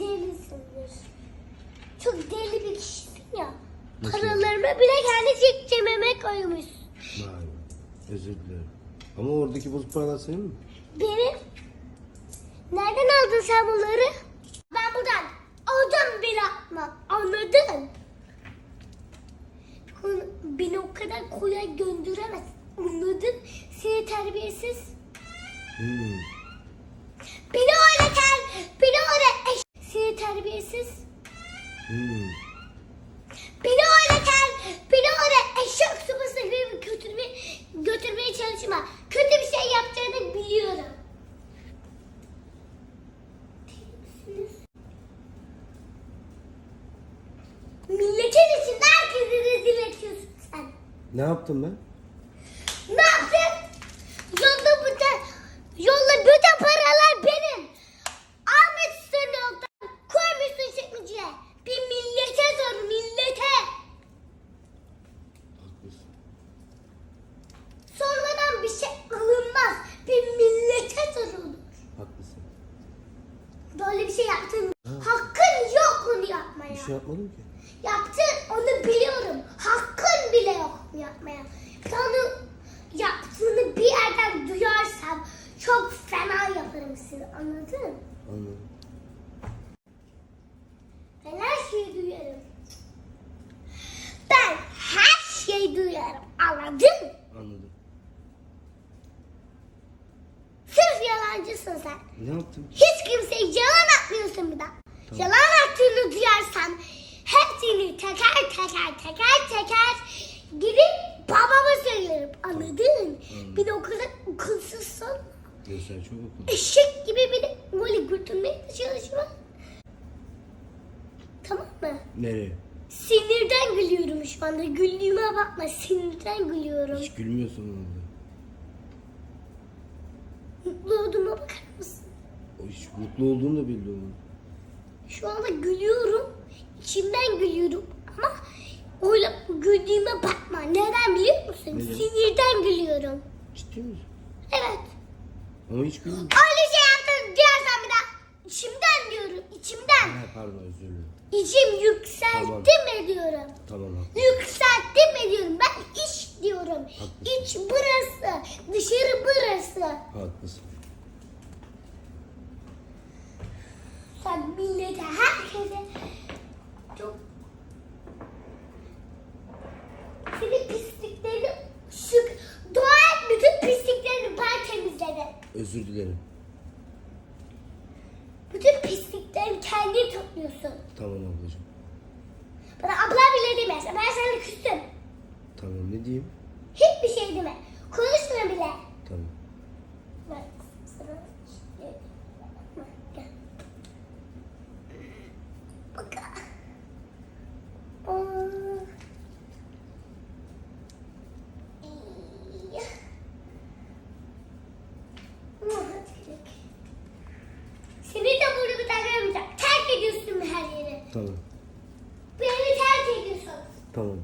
delisindir. Çok deli bir kişisin ya. Nasıl? Paralarımı bile kendi çekçememe koymuşsun. Vay be. Özür dilerim. Ama oradaki bozuk paralar senin mi? Benim. Nereden aldın sen bunları? Ben buradan adım bile atmam. Anladın? Bunu- Beni o kadar kolay gönderemez. Anladın? Seni terbiyesiz. Hmm. Beni öyle ter... Beni öyle eş... Seni terbiyesiz. Hmm. Beni öyle ter... Beni öyle eşek sıpası gibi götürmeye, götürmeye çalışma. Kötü bir şey yapacağını biliyorum. Milletin içinde herkesi rezil ediyorsun sen. Ne yaptım ben? Ne yaptın? Yolda bütün, yolda bütün paralar benim. Almışsın yoldan, koymuşsun çekmeceye. Bir millete sor, millete. Haklısın. Sormadan bir şey alınmaz. Bir millete sorulur. Haklısın. Böyle bir şey yaptın. Hakkın yok bunu yapmaya. Bir şey yapmadım ki. Yaptın onu biliyorum. Hakkın bile yok mu yapmaya. Onu yaptığını bir yerden duyarsam çok fena yaparım seni anladın? Anladım. Ben her şeyi duyarım. Ben her şeyi duyarım anladın? Anladım. Sırf yalancısın sen. Ne yaptım? Hiç kimseye yalan atmıyorsun bir daha. Yalan attığını duyarsam hepsini teker teker teker teker gidip babama söylerim. Anladın? Bir de o kadar akılsızsın. Ya sen çok okudun. Eşek gibi beni böyle götürmeye çalışma. Tamam mı? Nereye? Sinirden gülüyorum şu anda. Güldüğüme bakma. Sinirden gülüyorum. Hiç gülmüyorsun orada. Mutlu olduğuma bakar mısın? O hiç mutlu olduğunu da belli olmadı. Şu anda gülüyorum. İçimden gülüyorum. Ama öyle güldüğüme bakma. Neden biliyor musun? Neden? Sinirden gülüyorum. Ciddi misin? Evet. Ama hiç gülmüyor. Öyle şey yaptın diyorsan bir daha. İçimden diyorum. içimden. Ha, pardon özür dilerim. İçim yükseltti Tamam. mi diyorum. Tamam haklısın. Yükseltti mi diyorum. Ben iç diyorum. Haklısın. İç burası. Dışarı burası. Haklısın. Sen millete, herkese çok senin pisliklerini şu et bütün pisliklerini ben temizledim. Özür dilerim. Bütün pisliklerini kendin topluyorsun. Tamam ablacığım. Bana abla bile demezsin. Ben sana küstüm. Tamam ne diyeyim? Hiçbir şey deme. Konuşma bile. Tamam. Bak sana şey Bak, gel. Bak. Aa. İyi. Ama hadi gidelim. Seni de burada bir tane görmeyeceğim. Terk ediyorsun her yeri. Tamam. Beni terk ediyorsun. Tamam.